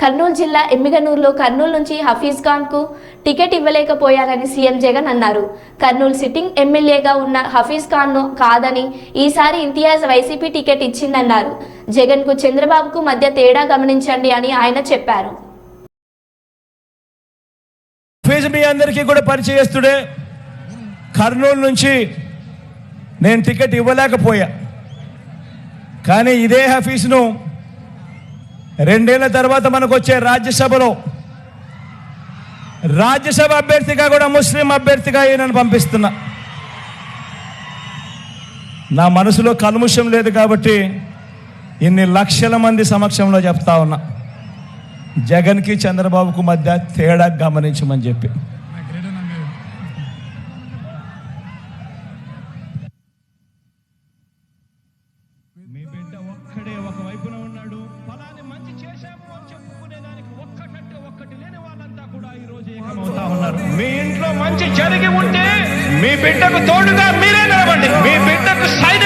కర్నూలు జిల్లా ఎమ్మిగనూరులో కర్నూలు నుంచి హఫీజ్ ఖాన్కు టికెట్ ఇవ్వలేకపోయారని సీఎం జగన్ అన్నారు. కర్నూలు సిట్టింగ్ ఎమ్మెల్యేగా ఉన్న హఫీజ్ ఖాన్ను కాదని ఈసారి ఇంతియాజ్ వైసీపీ టికెట్ ఇచ్చిందన్నారు. జగన్కు చంద్రబాబుకు మధ్య తేడా గమనించండి అని ఆయన చెప్పారు. మీ అందరికీ కూడా పరిచయస్తుడే కర్నూలు నుంచి నేను టికెట్ ఇవ్వలేకపోయా. కానీ ఇదే హఫీజ్ను రెండేళ్ళ తర్వాత మనకు వచ్చే రాజ్యసభలో రాజ్యసభ అభ్యర్థిగా కూడా ముస్లిం అభ్యర్థిగా ఈయనను పంపిస్తున్నా. నా మనసులో కల్ముషం లేదు కాబట్టి ఇన్ని లక్షల మంది సమక్షంలో చెప్తా ఉన్నా. జగన్కి చంద్రబాబుకు మధ్య తేడా గమనించమని చెప్పి. మీ బిడ్డ ఒక్కడే ఒక వైపున ఉన్నాడు. మీ ఇంట్లో మంచి జరిగి ఉంటే మీ బిడ్డకు తోడుగా మీరే నిలబండి మీ బిడ్డకు సైడ్